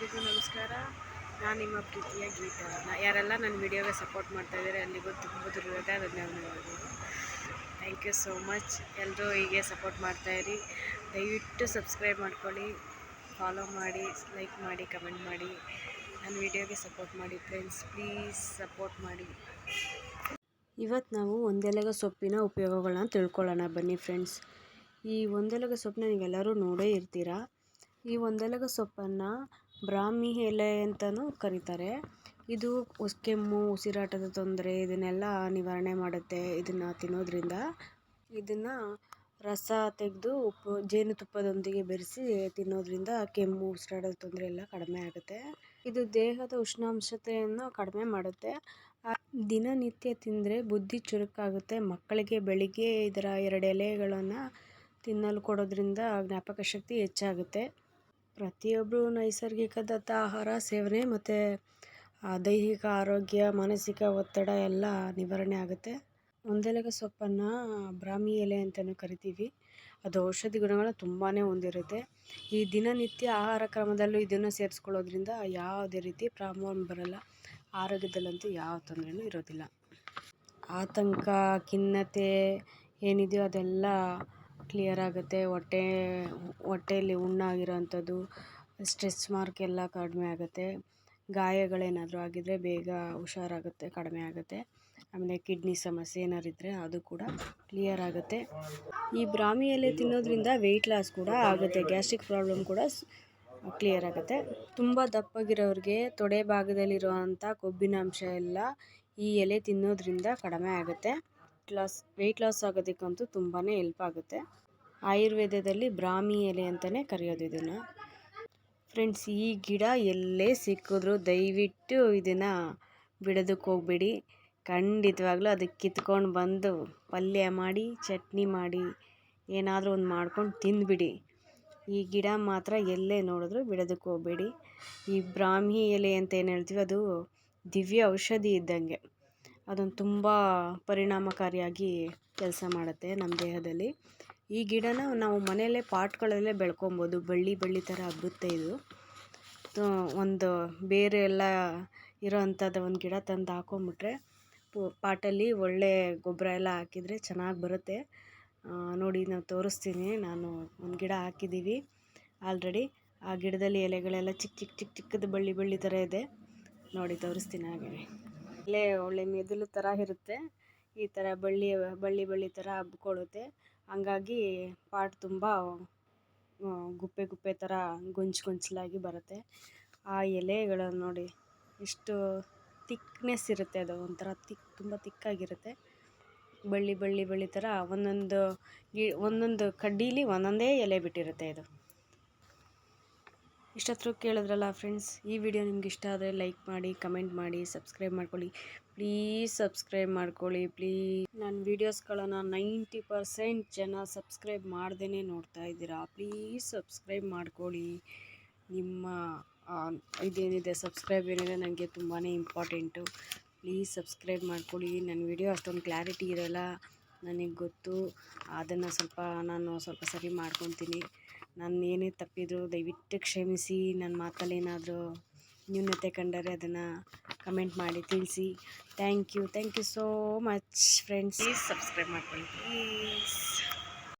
ಎಲ್ಲರಿಗೂ ನಮಸ್ಕಾರ. ನಾನು ನಿಮ್ಮ ಪ್ರೀತಿಯ ಗೀತಾ. ಯಾರೆಲ್ಲ ನನ್ನ ವಿಡಿಯೋಗೆ ಸಪೋರ್ಟ್ ಮಾಡ್ತಾ ಇದ್ದಾರೆ, ಅಲ್ಲಿಗೂ ತುಂಬ ದುರ್ಗದ ಧನ್ಯವಾದಗಳು. ಥ್ಯಾಂಕ್ ಯು ಸೋ ಮಚ್ ಎಲ್ಲರೂ ಹೀಗೆ ಸಪೋರ್ಟ್ ಮಾಡ್ತಾಯಿರಿ ದಯವಿಟ್ಟು ಸಬ್ಸ್ಕ್ರೈಬ್ ಮಾಡ್ಕೊಳ್ಳಿ ಫಾಲೋ ಮಾಡಿ ಲೈಕ್ ಮಾಡಿ ಕಮೆಂಟ್ ಮಾಡಿ. ನನ್ನ ವಿಡಿಯೋಗೆ ಸಪೋರ್ಟ್ ಮಾಡಿ ಫ್ರೆಂಡ್ಸ್ ಪ್ಲೀಸ್ ಸಪೋರ್ಟ್ ಮಾಡಿ. ಇವತ್ತು ನಾವು ಒಂದೆಲಗ ಸೊಪ್ಪಿನ ಉಪಯೋಗಗಳನ್ನ ತಿಳ್ಕೊಳ್ಳೋಣ ಬನ್ನಿ ಫ್ರೆಂಡ್ಸ್ ಈ ಒಂದೆಲಗ ಸೊಪ್ಪನ್ನ ನೀವೆಲ್ಲರೂ ನೋಡೇ ಇರ್ತೀರ? ಈ ಒಂದೆಲಗ ಸೊಪ್ಪನ್ನು ಬ್ರಾಹ್ಮಿ ಎಲೆ ಅಂತಲೂ ಕರೀತಾರೆ. ಇದು ಉಸ್, ಕೆಮ್ಮು, ಉಸಿರಾಟದ ತೊಂದರೆ, ಇದನ್ನೆಲ್ಲ ನಿವಾರಣೆ ಮಾಡುತ್ತೆ ಇದನ್ನು ತಿನ್ನೋದ್ರಿಂದ. ಇದನ್ನು ರಸ ತೆಗೆದು ಉಪ್ಪು, ಜೇನುತುಪ್ಪದೊಂದಿಗೆ ಬೆರೆಸಿ ತಿನ್ನೋದ್ರಿಂದ ಕೆಮ್ಮು, ಉಸಿರಾಟದ ತೊಂದರೆ ಎಲ್ಲ ಕಡಿಮೆ ಆಗುತ್ತೆ. ಇದು ದೇಹದ ಉಷ್ಣಾಂಶತೆಯನ್ನು ಕಡಿಮೆ ಮಾಡುತ್ತೆ. ದಿನನಿತ್ಯ ತಿಂದರೆ ಬುದ್ಧಿ ಚುರುಕಾಗುತ್ತೆ. ಮಕ್ಕಳಿಗೆ ಬೆಳಿಗ್ಗೆ ಇದರ ಎರಡು ಎಲೆಗಳನ್ನು ತಿನ್ನಲು ಕೊಡೋದ್ರಿಂದ ಜ್ಞಾಪಕ ಶಕ್ತಿ ಹೆಚ್ಚಾಗುತ್ತೆ. ಪ್ರತಿಯೊಬ್ಬರು ನೈಸರ್ಗಿಕದತ್ತ ಆಹಾರ, ಸೇವನೆ ಮತ್ತು ದೈಹಿಕ ಆರೋಗ್ಯ, ಮಾನಸಿಕ ಒತ್ತಡ ಎಲ್ಲ ನಿವಾರಣೆ ಆಗುತ್ತೆ. ಒಂದೆಲಗ ಸೊಪ್ಪನ್ನು ಬ್ರಾಹ್ಮಿ ಎಲೆ ಅಂತಲೂ ಕರಿತೀವಿ. ಅದು ಔಷಧಿ ಗುಣಗಳು ತುಂಬಾ ಹೊಂದಿರುತ್ತೆ. ಈ ದಿನನಿತ್ಯ ಆಹಾರ ಕ್ರಮದಲ್ಲೂ ಇದನ್ನು ಸೇರಿಸ್ಕೊಳ್ಳೋದ್ರಿಂದ ಯಾವುದೇ ರೀತಿ ಪ್ರಾಬ್ಲಮ್ ಬರಲ್ಲ. ಆರೋಗ್ಯದಲ್ಲಂತೂ ಯಾವ ತೊಂದರೆನೂ ಇರೋದಿಲ್ಲ. ಆತಂಕ, ಖಿನ್ನತೆ ಏನಿದೆಯೋ ಅದೆಲ್ಲ ಕ್ಲಿಯರ್ ಆಗುತ್ತೆ. ಹೊಟ್ಟೆ, ಹೊಟ್ಟೆಯಲ್ಲಿ ಹುಣ್ಣಾಗಿರೋವಂಥದ್ದು ಸ್ಟ್ರೆಸ್ ಮಾರ್ಕ್ ಎಲ್ಲ ಕಡಿಮೆ ಆಗುತ್ತೆ. ಗಾಯಗಳೇನಾದರೂ ಆಗಿದ್ದರೆ ಬೇಗ ಹುಷಾರಾಗುತ್ತೆ, ಕಡಿಮೆ ಆಗುತ್ತೆ. ಆಮೇಲೆ ಕಿಡ್ನಿ ಸಮಸ್ಯೆ ಏನಾರು ಇದ್ದರೆ ಅದು ಕೂಡ ಕ್ಲಿಯರ್ ಆಗುತ್ತೆ. ಈ ಬ್ರಾಹ್ಮಿ ಎಲೆ ತಿನ್ನೋದ್ರಿಂದ ವೆಯ್ಟ್ ಲಾಸ್ ಕೂಡ ಆಗುತ್ತೆ. ಗ್ಯಾಸ್ಟ್ರಿಕ್ ಪ್ರಾಬ್ಲಮ್ ಕೂಡ ಕ್ಲಿಯರ್ ಆಗುತ್ತೆ. ತುಂಬ ದಪ್ಪಗಿರೋರಿಗೆ ತೊಡೆ ಭಾಗದಲ್ಲಿರುವಂಥ ಕೊಬ್ಬಿನಾಂಶ ಎಲ್ಲ ಈ ಎಲೆ ತಿನ್ನೋದ್ರಿಂದ ಕಡಿಮೆ ಆಗುತ್ತೆ. ಲಾಸ್ ವೆಯ್ಟ್ ಲಾಸ್ ಆಗೋದಕ್ಕಂತೂ ತುಂಬಾ ಹೆಲ್ಪ್ ಆಗುತ್ತೆ. ಆಯುರ್ವೇದದಲ್ಲಿ ಬ್ರಾಹ್ಮಿ ಎಲೆ ಅಂತಲೇ ಕರೆಯೋದು ಇದನ್ನು. ಫ್ರೆಂಡ್ಸ್ ಈ ಗಿಡ ಎಲ್ಲೇ ಸಿಕ್ಕಿದ್ರು ದಯವಿಟ್ಟು ಇದನ್ನು ಬಿಡೋದಕ್ಕೆ ಹೋಗ್ಬೇಡಿ. ಖಂಡಿತವಾಗ್ಲೂ ಅದಕ್ಕೆ ಕಿತ್ಕೊಂಡು ಬಂದು ಪಲ್ಯ ಮಾಡಿ, ಚಟ್ನಿ ಮಾಡಿ, ಏನಾದರೂ ಒಂದು ಮಾಡ್ಕೊಂಡು ತಿಂದುಬಿಡಿ. ಈ ಗಿಡ ಮಾತ್ರ ಎಲ್ಲೇ ನೋಡಿದ್ರು ಬಿಡೋದಕ್ಕೆ ಹೋಗಬೇಡಿ. ಈ ಬ್ರಾಹ್ಮಿ ಎಲೆ ಅಂತ ಏನು ಹೇಳ್ತೀವಿ ಅದು ದಿವ್ಯ ಔಷಧಿ ಇದ್ದಂಗೆ. ಅದೊಂದು ತುಂಬ ಪರಿಣಾಮಕಾರಿಯಾಗಿ ಕೆಲಸ ಮಾಡುತ್ತೆ ನಮ್ಮ ದೇಹದಲ್ಲಿ. ಈ ಗಿಡನ ನಾವು ಮನೆಯಲ್ಲೇ ಪಾಟ್ಗಳಲ್ಲೇ ಬೆಳ್ಕೊಬೋದು. ಬಳ್ಳಿ ಬಳ್ಳಿ ಥರ ಹಬ್ಬುತ್ತೆ ಇದು. ಒಂದು ಬೇರೆ ಎಲ್ಲ ಇರೋ ಅಂಥದ್ದು ಒಂದು ಗಿಡ ತಂದು ಹಾಕೊಂಬಿಟ್ರೆ ಪಾಟಲ್ಲಿ ಒಳ್ಳೆ ಗೊಬ್ಬರ ಎಲ್ಲ ಹಾಕಿದರೆ ಚೆನ್ನಾಗಿ ಬರುತ್ತೆ. ನೋಡಿ ನಾವು ತೋರಿಸ್ತೀನಿ. ನಾನು ಒಂದು ಗಿಡ ಹಾಕಿದ್ದೀವಿ ಆಲ್ರೆಡಿ. ಆ ಗಿಡದಲ್ಲಿ ಎಲೆಗಳೆಲ್ಲ ಚಿಕ್ಕ ಚಿಕ್ಕ ಚಿಕ್ಕ ಚಿಕ್ಕದು ಬಳ್ಳಿ ಬಳ್ಳಿ ಥರ ಇದೆ. ನೋಡಿ ತೋರಿಸ್ತೀನಿ ಹಾಗೆ ಎಲೆ ಒಳ್ಳೆ ಮೆದುಳು ಥರ ಇರುತ್ತೆ. ಈ ಥರ ಬಳ್ಳಿ ಬಳ್ಳಿ ಬಳ್ಳಿ ಥರ ಹಬ್ಕೊಳ್ಳುತ್ತೆ. ಹಂಗಾಗಿ ಪಾಟ್ ತುಂಬ ಗುಪ್ಪೆ ಗುಪ್ಪೆ ಥರ ಗೊಂಚು ಗೊಂಚಲಾಗಿ ಬರುತ್ತೆ. ಆ ಎಲೆಗಳನ್ನು ನೋಡಿ ಎಷ್ಟು ತಿಕ್ನೆಸ್ ಇರುತ್ತೆ ಅದು, ಒಂಥರ ತಿಕ್, ತುಂಬ ತಿಕ್ಕಾಗಿರುತ್ತೆ. ಬಳ್ಳಿ ಬಳ್ಳಿ ಬಳ್ಳಿ ಥರ ಒಂದೊಂದು ಒಂದೊಂದು ಕಡ್ಡೀಲಿ ಒಂದೊಂದೇ ಎಲೆ ಬಿಟ್ಟಿರುತ್ತೆ ಇದು. ಇಷ್ಟೊತ್ತು ಕೇಳಿದ್ರಲ್ಲ ಫ್ರೆಂಡ್ಸ್ ಈ ವಿಡಿಯೋ ನಿಮ್ಗೆ ಇಷ್ಟ ಆದರೆ ಲೈಕ್ ಮಾಡಿ ಕಮೆಂಟ್ ಮಾಡಿ ಸಬ್ಸ್ಕ್ರೈಬ್ ಮಾಡ್ಕೊಳ್ಳಿ. ಪ್ಲೀಸ್ ಸಬ್ಸ್ಕ್ರೈಬ್ ಮಾಡ್ಕೊಳ್ಳಿ ಪ್ಲೀಸ್ ನನ್ನ ವೀಡಿಯೋಸ್ಗಳನ್ನು ನೈಂಟಿ ಪರ್ಸೆಂಟ್ ಜನ ಸಬ್ಸ್ಕ್ರೈಬ್ ಮಾಡ್ದೇ ನೋಡ್ತಾ ಇದ್ದೀರಾ? ಪ್ಲೀಸ್ ಸಬ್ಸ್ಕ್ರೈಬ್ ಮಾಡ್ಕೊಳ್ಳಿ. ನಿಮ್ಮ ಇದೇನಿದೆ ಸಬ್ಸ್ಕ್ರೈಬ್ ಏನಿದೆ ನನಗೆ ತುಂಬಾ ಇಂಪಾರ್ಟೆಂಟು ಪ್ಲೀಸ್ ಸಬ್ಸ್ಕ್ರೈಬ್ ಮಾಡ್ಕೊಳ್ಳಿ. ನನ್ನ ವಿಡಿಯೋ ಅಷ್ಟೊಂದು ಕ್ಲಾರಿಟಿ ಇರೋಲ್ಲ. ನನಗೆ ಗೊತ್ತು. ಅದನ್ನು ಸ್ವಲ್ಪ ನಾನು ಸ್ವಲ್ಪ ಸರಿ ಮಾಡ್ಕೊತೀನಿ. ನಾನು ಏನೇ ತಪ್ಪಿದ್ರು, ದಯವಿಟ್ಟು ಕ್ಷಮಿಸಿ. ನನ್ನ ಮಾತಲ್ಲಿ ಏನಾದರೂ ನ್ಯೂನತೆ ಕಂಡರೆ ಅದನ್ನು ಕಮೆಂಟ್ ಮಾಡಿ ತಿಳಿಸಿ. Thank you thank you so much friends. Please subscribe ಮಾಡ್ಕೊಳ್ಳಿ. ಪ್ಲೀಸ್